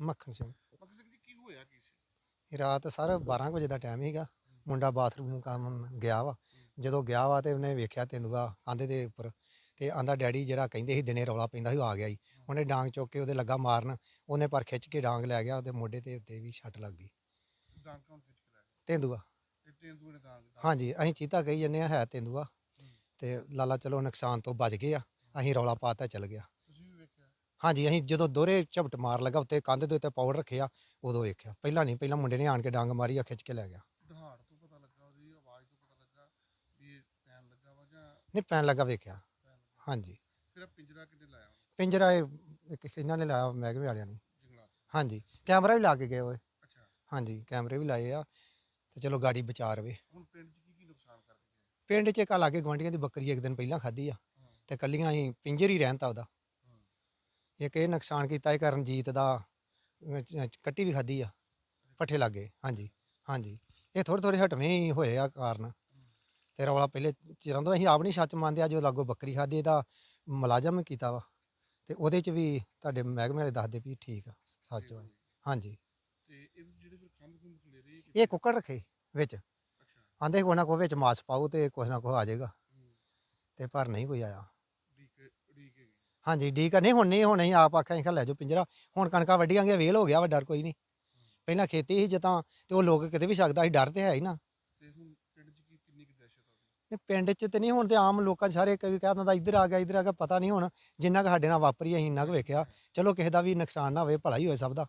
ਮੱਖਣ ਸਿੰਘ। ਮੱਖਣ ਸਿੰਘ ਜੀ ਕੀ ਹੋਇਆ ਕੀ ਸੀ? ਇਹ ਰਾਤ ਸਰ 12 ਕੁ ਵਜੇ ਦਾ ਟਾਈਮ ਸੀਗਾ। ਮੁੰਡਾ ਬਾਥਰੂਮ ਕੰਮ ਗਿਆ ਵਾ। ਜਦੋਂ ਗਿਆ ਵਾ ਤੇ ਉਹਨੇ ਵੇਖਿਆ ਤੇਂਦੂਆ ਕੰਧ ਦੇ ਉੱਪਰ ਤੇ ਆਂਦਾ ਡੈਡੀ ਜਿਹੜਾ ਕਹਿੰਦੇ ਸੀ ਦਿਨੇ ਰੌਲਾ ਪੈਂਦਾ ਸੀ ਉਹ ਆ ਗਿਆ ਜੀ। ਉਹਨੇ ਡਾਂਗ ਚੁੱਕ ਕੇ ਉਹਦੇ ਲੱਗਾ ਮਾਰਨ। ਉਹਨੇ ਪਰ ਖਿੱਚ ਕੇ ਡਾਂਗ ਲੈ ਗਿਆ ਉਹਦੇ ਮੋਢੇ ਤੇ ਉੱਤੇ ਵੀ ਛੱਟ ਲੱਗ ਗਈ। ਡਾਂਗ ਕੌਣ ਖਿੱਚ ਕੇ ਲੈ ਗਿਆ? ਤੇਂਦੂਆ। ਤੇ ਤੇਂਦੂਏ ਨੇ ਡਾਂਗ ਹਾਂਜੀ ਅਸੀਂ ਚੀਤਾ ਕਹੀ ਜੰਨੇ ਆ ਹੈ ਤੇਂਦੂਆ। ਤੇ ਲਾਲਾ ਚਲੋ ਨੁਕਸਾਨ ਤੋਂ ਬਚ ਗਏ ਆ। ਅਸੀਂ ਰੌਲਾ ਪਾਤਾ ਚੱਲ ਗਿਆ। ਹਾਂਜੀ ਅਸੀਂ ਜਦੋਂ ਦੋਹਰੇ ਝਪਟ ਮਾਰ ਲੱਗਾ ਉੱਤੇ ਕੰਧ ਦੇ ਉੱਤੇ ਪਾਊਡਰ ਰੱਖਿਆ ਉਦੋਂ ਵੇਖਿਆ। ਪਹਿਲਾਂ ਨਹੀਂ ਪਹਿਲਾਂ ਮੁੰਡੇ ਨੇ ਆਣ ਕੇ ਡਾਂਗ ਮਾਰੀ ਆ ਖਿੱਚ ਕੇ ਲੈ ਗਿਆ। ਦਹਾੜ ਤੋਂ ਪਤਾ ਲੱਗਾ ਉਹਦੀ ਆਵਾਜ਼ ਤੋਂ ਪਤਾ ਲੱਗਾ ਵੀ ਇਹ ਪੈਣ ਲੱਗਾ ਵਾ ਜਾਂ ਨਹੀਂ ਪੈਣ ਲੱਗਾ ਵੇਖਿਆ। ਪੈਣ ਲੱਗਾ। ਹਾਂਜੀ। ਫਿਰ ਇਹ ਪਿੰਜਰਾ ਕਿੱਥੇ ਲਾਇਆ ਉਹਨੇ? ਪਿੰਜਰਾ ਇਹ ਇੱਕ ਇਹਨਾਂ ਨੇ ਲਾਇਆ ਮਹਿਕਮੇ ਵਾਲਿਆਂ ਨੇ। ਜੰਗਲਾਤ ਹਾਂਜੀ ਕੈਮਰਾ ਵੀ ਲਾ ਕੇ ਗਏ ਓਏ ਅੱਛਾ। ਹਾਂਜੀ ਕੈਮਰੇ ਵੀ ਲਾਏ ਆ ਤੇ ਚਲੋ ਗਾੜੀ ਬਚਾ ਰਵੇ। ਹੁਣ ਪਿੰਡ 'ਚ ਕੀ ਕੀ ਨੁਕਸਾਨ ਕਰਕੇ ਗਏ? ਪਿੰਡ 'ਚ ਇੱਕ ਆ ਲਾਗੇ ਗਵਾਂਢੀਆਂ ਦੀ ਬੱਕਰੀ ਇੱਕ ਦਿਨ ਪਹਿਲਾਂ ਖਾਧੀ ਆ। ਤੇ ਕੱਲੀਆਂ ਅਸੀਂ ਪਿੰਜਰ ਹੀ ਰਹਿਣ ਤਾ ਉਹਦਾ। ਇੱਕ ਇਹ ਨੁਕਸਾਨ ਕੀਤਾ ਇਹ ਕਰਨਜੀਤ ਦਾ ਅਹ, ਕੱਟੀ ਵੀ ਖਾਧੀ ਆ ਪੱਠੇ ਲੱਗੇ ਹਾਂਜੀ ਹਾਂਜੀ। ਇਹ ਥੋੜੇ ਥੋੜੇ ਹਟਵੇਂ ਹੀ ਹੋਏ ਆ ਕਾਰਨ। ਤੇ ਰੌਲਾ ਪਹਿਲੇ ਚਿਰਾਂ ਤੋਂ ਅਸੀਂ ਆਪ ਨਹੀਂ ਸੱਚ ਮੰਨਦੇ ਆ ਜੋ ਲਾਗੋ ਬੱਕਰੀ ਖਾਧੀ ਇਹਦਾ ਮੁਲਾਜ਼ਮ ਕੀਤਾ ਵਾ। ਤੇ ਉਹਦੇ 'ਚ ਵੀ ਤੁਹਾਡੇ ਮਹਿਕਮੇ ਵਾਲੇ ਦੱਸਦੇ ਵੀ ਠੀਕ ਆ ਸੱਚ ਵਾ। ਹਾਂਜੀ। ਤੇ ਇਹ ਜਿਹੜੇ ਫਿਰ ਖੰਭ ਖੁੰਭ ਖਲੇਰੇ ਇਹ ਇਹ ਕੁੱਕੜ ਰੱਖੇ ਵਿੱਚ। ਅੱਛਾ। ਆਂਦੇ ਕੋਈ ਨਾ ਕੋਈ ਵਿੱਚ ਮਾਸ ਪਾਓ ਤੇ ਕੁਛ ਨਾ ਕੁਛ ਆ ਜਾਏਗਾ। ਤੇ ਪਰ ਨਹੀਂ ਕੋਈ ਆਇਆ। ਹਾਂਜੀ ਠੀਕ ਆ। ਨਹੀਂ ਹੁਣ ਨਹੀਂ ਹੁਣ ਅਸੀਂ ਆਪ ਆਖਿਆ ਅਸੀਂ ਲੈ ਜਾਓ ਪਿੰਜਰਾ। ਹੁਣ ਕਣਕਾਂ ਵੱਢੀਆਂਗੇ ਵੇਲ ਹੋ ਗਿਆ ਵਾ ਡਰ ਕੋਈ ਨਹੀਂ। ਪਹਿਲਾਂ ਖੇਤੀ ਸੀ ਜਤਾਂ ਤੇ ਉਹ ਲੋਕ ਕਿਤੇ ਵੀ ਸਕਦਾ ਸੀ ਡਰ ਤੇ ਹੈ ਹੀ ਨਾ। ਤੇ ਹੁਣ ਪਿੰਡ 'ਚ ਕੀ ਕਿੰਨੀ ਕੁ ਦਹਿਸ਼ਤ ਆ ਉਹਦੀ? ਨਹੀਂ ਪਿੰਡ 'ਚ ਤੇ ਨਹੀਂ ਹੁਣ ਤੇ ਆਮ ਲੋਕਾਂ 'ਚ ਸਾਰੇ ਕਈ ਕਹਿ ਦਿੰਦਾ ਇੱਧਰ ਆ ਗਿਆ ਇੱਧਰ ਆ ਗਿਆ ਪਤਾ ਨਹੀਂ ਹੁਣ ਜਿੰਨਾ ਕੁ ਸਾਡੇ ਨਾਲ ਵਾਪਰੀ ਅਸੀਂ ਇੰਨਾ ਕੁ ਵੇਖਿਆ। ਚਲੋ ਕਿਸੇ ਦਾ ਵੀ ਨੁਕਸਾਨ ਨਾ ਹੋਵੇ ਭਲਾ ਹੀ ਹੋਏ ਸਭ ਦਾ।